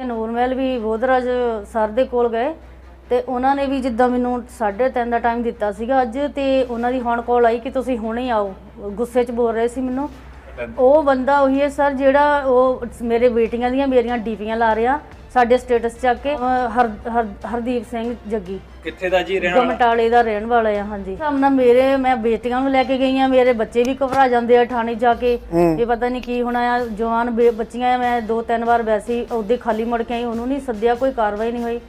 ਤੇ ਨੂਰਮਹਿਲ ਵੀ ਬੋਧਰਾਜ ਸਰ ਦੇ ਕੋਲ ਗਏ ਤੇ ਉਹਨਾਂ ਨੇ ਵੀ ਜਿੱਦਾਂ ਮੈਨੂੰ 3:30 ਦਾ ਟਾਈਮ ਦਿੱਤਾ ਸੀਗਾ ਅੱਜ ਤੇ ਉਹਨਾਂ ਦੀ ਹੁਣ ਕਾਲ ਆਈ ਕਿ ਤੁਸੀਂ ਹੁਣੇ ਆਓ। ਗੁੱਸੇ 'ਚ ਬੋਲ ਰਹੇ ਸੀ ਮੈਨੂੰ। ਉਹ ਬੰਦਾ ਉਹੀ ਹੈ ਸਰ ਜਿਹੜਾ ਉਹ ਮੇਰੇ ਬੇਟੀਆਂ ਦੀਆਂ ਮੇਰੀਆਂ ਡੀਪੀਆਂ ਲਾ ਰਿਹਾ ਸਾਡੇ ਸਟੇਟਸ ਚੱਕ ਕੇ ਹਰ, ਹਰ- ਹਰਦੀਪ ਸਿੰਘ ਜੱਗੀ। ਕਿੱਥੇ ਦਾ ਜੀ ਰਹਿਣ ਵਾਲਾ? ਗਮਟਾਲੇ ਦਾ ਰਹਿਣ ਵਾਲਾ ਆ ਹਾਂਜੀ। ਸਾਹਮਣਾ ਮੇਰੇ ਮੈਂ ਬੇਟੀਆਂ ਨੂੰ ਲੈ ਕੇ ਗਈ ਆ ਮੇਰੇ ਬੱਚੇ ਵੀ ਘਬਰਾ ਜਾਂਦੇ ਆ ਥਾਣੇ ਜਾ ਕੇ। ਇਹ ਪਤਾ ਨਹੀਂ ਕੀ ਹੋਣਾ ਆ ਜਵਾਨ ਬੇ- ਬੱਚੀਆਂ ਆ ਮੈਂ ਦੋ ਤਿੰਨ ਵਾਰ ਵੈਸੇ ਉਹਦੇ ਖਾਲੀ ਮੁੜ ਕੇ ਆਈ ਉਹਨੂੰ ਨਹੀਂ ਸੱਦਿਆ ਕੋਈ ਕਾਰਵਾਈ ਨਹੀਂ ਹੋਈ।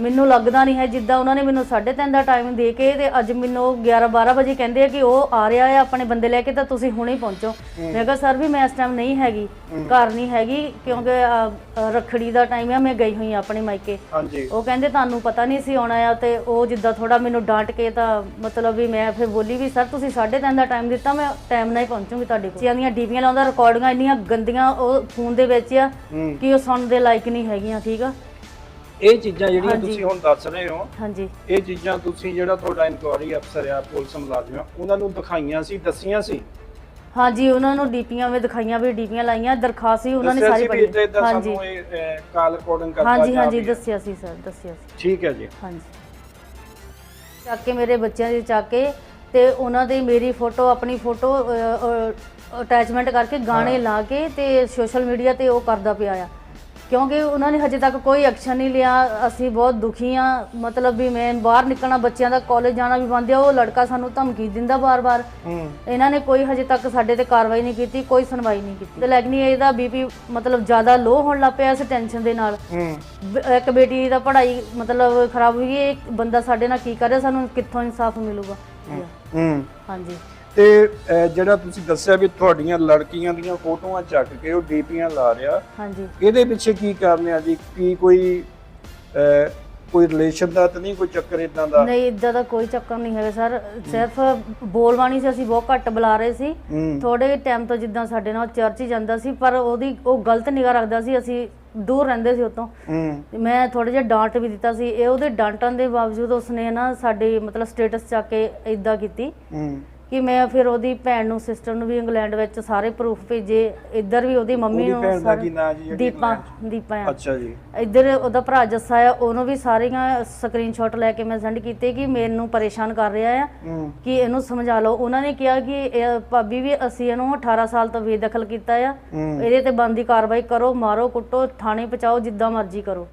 ਮੈਨੂੰ ਲੱਗਦਾ ਨਹੀਂ ਹੈ ਜਿੱਦਾਂ ਉਹਨਾਂ ਨੇ ਮੈਨੂੰ 3:30 ਦਾ ਟਾਈਮ ਦੇ ਕੇ ਤੇ ਅੱਜ ਮੈਨੂੰ 11 12 ਵਜੇ ਕਹਿੰਦੇ ਆ ਕਿ ਉਹ ਆ ਰਿਹਾ ਹੈ ਆਪਣੇ ਬੰਦੇ ਲੈ ਕੇ ਤਾਂ ਤੁਸੀਂ ਹੁਣੇ ਪਹੁੰਚੋ। ਮੈਂ ਕਿਹਾ ਸਰ ਵੀ ਮੈਂ ਇਸ ਟਾਈਮ ਨਹੀਂ ਹੈਗੀ ਘਰ ਨਹੀਂ ਹੈਗੀ ਕਿਉਂਕਿ ਅ, ਅ, ਰੱਖੜੀ ਦਾ ਟਾਈਮ ਆ ਮੈਂ ਗਈ ਹੋਈ ਆ ਆਪਣੇ ਮਾਇਕੇ। ਹਾਂਜੀ। ਉਹ ਕਹਿੰਦੇ ਤੁਹਾਨੂੰ ਪਤਾ ਨਹੀਂ ਸੀ ਆਉਣਾ ਆ ਤੇ ਉਹ ਜਿੱਦਾਂ ਥੋੜਾ ਮੈਨੂੰ ਡਾਂਟ ਕੇ ਤਾਂ ਮਤਲਬ ਵੀ ਮੈਂ ਫਿਰ ਬੋਲੀ ਵੀ ਸਰ ਤੁਸੀਂ 3:30 ਦਾ ਟਾਈਮ ਦਿੱਤਾ ਮੈਂ ਟਾਈਮ ਨਾਲ ਹੀ ਪਹੁੰਚੂਗੀ ਤੁਹਾਡੇ ਕੋਲ। ਦੀਆਂ ਡੀਪੀਆਂ ਲਾਉਂਦਾ ਰਿਕਾਰਡਿੰਗਾਂ ਇੰਨੀਆਂ ਗੰਦੀਆਂ ਉਹ ਫੋਨ ਦੇ ਵਿੱਚ ਆ ਕਿ ਉਹ ਸੁਣਨ ਦੇ ਲਾਇਕ ਨਹੀਂ ਹੈਗੀਆਂ ਠੀਕ ਆ? ਇਹ ਚੀਜ਼ਾਂ ਜਿਹੜੀਆਂ। ਤੁਸੀਂ ਹੁਣ ਦੱਸ ਰਹੇ ਹੋ ਹਾਂਜੀ। ਇਹ ਚੀਜ਼ਾਂ ਤੁਸੀਂ ਜਿਹੜਾ ਤੁਹਾਡਾ ਇਨਕੁਆਰੀ ਅਫਸਰ ਆ ਪੁਲਿਸ ਮੁਲਾਜ਼ਮ ਆ ਉਹਨਾਂ ਨੂੰ ਦਿਖਾਈਆਂ ਸੀ ਦੱਸੀਆਂ ਸੀ? ਹਾਂਜੀ ਉਹਨਾਂ ਨੂੰ ਡੀਪੀਆਂ ਵੀ ਦਿਖਾਈਆਂ ਵੀ ਡੀਪੀਆਂ ਲਾਈਆਂ ਦਰਖਾਸਤ ਸੀ ਉਹਨਾਂ ਨੇ ਸਾਰੀ ਇੱਦਾਂ ਹਾਂਜੀ। ਸਾਨੂੰ ਇਹ ਕਾਲ ਰਿਕਾਰਡਿੰਗ ਕਰਦਾ ਹਾਂਜੀ ਹਾਂਜੀ ਹੈ। ਦੱਸਿਆ ਸੀ ਸਰ ਦੱਸਿਆ ਸੀ। ਠੀਕ ਹੈ ਜੀ। ਹਾਂਜੀ। ਚੱਕ ਕੇ ਮੇਰੇ ਬੱਚਿਆਂ ਦੀ ਚੱਕ ਕੇ ਤੇ ਉਹਨਾਂ ਦੇ ਮੇਰੀ ਫੋਟੋ ਆਪਣੀ ਫੋਟੋ ਅਟੈਚਮੈਂਟ ਕਰਕੇ ਗਾਣੇ ਲਾ ਕੇ ਤੇ ਸੋਸ਼ਲ ਮੀਡੀਆ ਤੇ ਉਹ ਕਰਦਾ ਪਿਆ ਆ। ਕਿਉਂਕਿ ਉਹਨਾਂ ਨੇ ਹਜੇ ਤੱਕ ਕੋਈ ਐਕਸ਼ਨ ਨਹੀਂ ਲਿਆ। ਅਸੀਂ ਬਹੁਤ ਦੁਖੀ ਆ ਮਤਲਬ ਵੀ ਮੈਂ ਬਾਹਰ ਨਿਕਲਣਾ ਬੱਚਿਆਂ ਦਾ ਕਾਲਜ ਜਾਣਾ ਵੀ ਬੰਦ ਆ ਉਹ ਲੜਕਾ ਸਾਨੂੰ ਧਮਕੀ ਦਿੰਦਾ ਬਾਰ-ਬਾਰ। ਇਹਨਾਂ ਨੇ ਕੋਈ ਹਜੇ ਤੱਕ ਸਾਡੇ ਤੇ ਕਾਰਵਾਈ ਨਹੀਂ ਕੀਤੀ ਕੋਈ ਸੁਣਵਾਈ ਨਹੀਂ ਕੀਤੀ। ਤੇ ਲੈਗਨੀ ਇਹਦਾ ਬੀਪੀ ਮਤਲਬ ਜ਼ਿਆਦਾ ਲੋ ਹੋਣ ਲੱਗ ਪਿਆ ਇਸ ਟੈਨਸ਼ਨ ਦੇ ਨਾਲ। ਬ- ਇੱਕ ਬੇਟੀ ਦਾ ਪੜ੍ਹਾਈ ਮਤਲਬ ਖਰਾਬ ਹੈ। ਇੱਕ ਬੰਦਾ ਸਾਡੇ ਨਾਲ ਕੀ ਕਰ ਰਿਹਾ ਸਾਨੂੰ ਕਿੱਥੋਂ ਇਨਸਾਫ ਮਿਲੂਗਾ? ਹੂੰ। ਹਾਂਜੀ। ਤੇ ਜਿਹੜਾ ਤੁਸੀਂ ਦੱਸਿਆ ਵੀ ਤੁਹਾਡੀਆਂ ਲੜਕੀਆਂ ਦੀਆਂ ਫੋਟੋਆਂ ਚੱਕ ਕੇ ਉਹ ਡੀਪੀਆਂ ਲਾ ਰਿਹਾ। ਹਾਂਜੀ। ਇਹਦੇ ਪਿੱਛੇ ਕੀ ਕਾਰਨ ਆ ਜੀ? ਕੀ ਕੋਈ ਕੋਈ ਰਿਲੇਸ਼ਨ ਦਾ ਤਾਂ ਨਹੀਂ ਕੋਈ ਚੱਕਰ ਇਦਾਂ ਦਾ? ਨਹੀਂ ਇਦਾਂ ਦਾ ਕੋਈ ਚੱਕਰ ਨਹੀਂ ਹੈਗਾ ਸਰ। ਸਿਰਫ ਬੋਲਵਾਣੀ ਸੀ ਅਸੀਂ ਬਹੁਤ ਘੱਟ ਬੁਲਾ ਰਹੇ ਸੀ। ਥੋੜੇ ਟਾਈਮ ਤੋਂ ਜਿੱਦਾਂ ਸਾਡੇ ਨਾਲ ਚਰਚ ਹੀ ਜਾਂਦਾ ਸੀ ਪਰ ਉਹਦੀ ਉਹ ਗਲਤ ਨਿਗਾਹ ਰੱਖਦਾ ਸੀ ਅਸੀਂ ਦੂਰ ਰਹਿੰਦੇ ਸੀ ਉਤੋਂ। ਮੈਂ ਥੋੜਾ ਜਿਹਾ ਡਾਂਟ ਵੀ ਦਿੱਤਾ ਸੀ। ਇਹ ਉਹਦੇ ਡਾਂਟਣ ਦੇ ਬਾਵਜੂਦ ਉਸਨੇ ਨਾ ਸਾਡੇ ਮਤਲਬ ਸਟੇਟਸ ਚੱਕ ਕੇ ਇਦਾਂ ਕੀਤੀ। ਕਿ ਮੈਂ ਫਿਰ ਉਹਦੀ ਭੈਣ ਨੂੰ ਸਿਸਟਰ ਨੂੰ ਵੀ ਇੰਗਲੈਂਡ ਵਿੱਚ ਸਾਰੇ ਪ੍ਰੂਫ ਭੇਜੇ। ਇੱਧਰ ਵੀ ਉਹਦੀ ਮੰਮੀ ਉਹਦੀ ਨੂੰ ਦਾ ਸਾਰੇ- ਕੀ ਨਾਂ ਜੀ ਜਿਹੜੀ ਦੀਪਾ ਇੰਗਲੈਂਡ ਦੀਪਾ ਆ। ਅੱਛਾ ਜੀ। ਇੱਧਰ ਉਹਦਾ ਭਰਾ ਜੱਸਾ ਆ ਉਹਨੂੰ ਵੀ ਸਾਰੀਆਂ ਸਕਰੀਨਸ਼ਾਟ ਲੈ ਕੇ ਮੈਂ ਸੈਂਡ ਕੀਤੇ ਕਿ ਮੈਨੂੰ ਪਰੇਸ਼ਾਨ ਕਰ ਰਿਹਾ ਆ। ਹੂੰ। ਕਿ ਇਹਨੂੰ ਸਮਝਾ ਲਓ। ਉਹਨਾਂ ਨੇ ਕਿਹਾ ਕਿ ਇਹ ਭਾਬੀ ਵੀ ਅਸੀਂ ਇਹਨੂੰ 18 ਸਾਲ ਤੋਂ ਬੇਦਖਲ ਕੀਤਾ ਆ। ਹੂੰ। ਇਹਦੇ ਤੇ ਬੰਦੀ ਕਾਰਵਾਈ ਕਰੋ ਮਾਰੋ ਕੁੱਟੋ ਥਾਣੇ ਪਹੁੰਚਾਓ ਜਿੱਦਾਂ ਮਰਜ਼ੀ ਕਰੋ।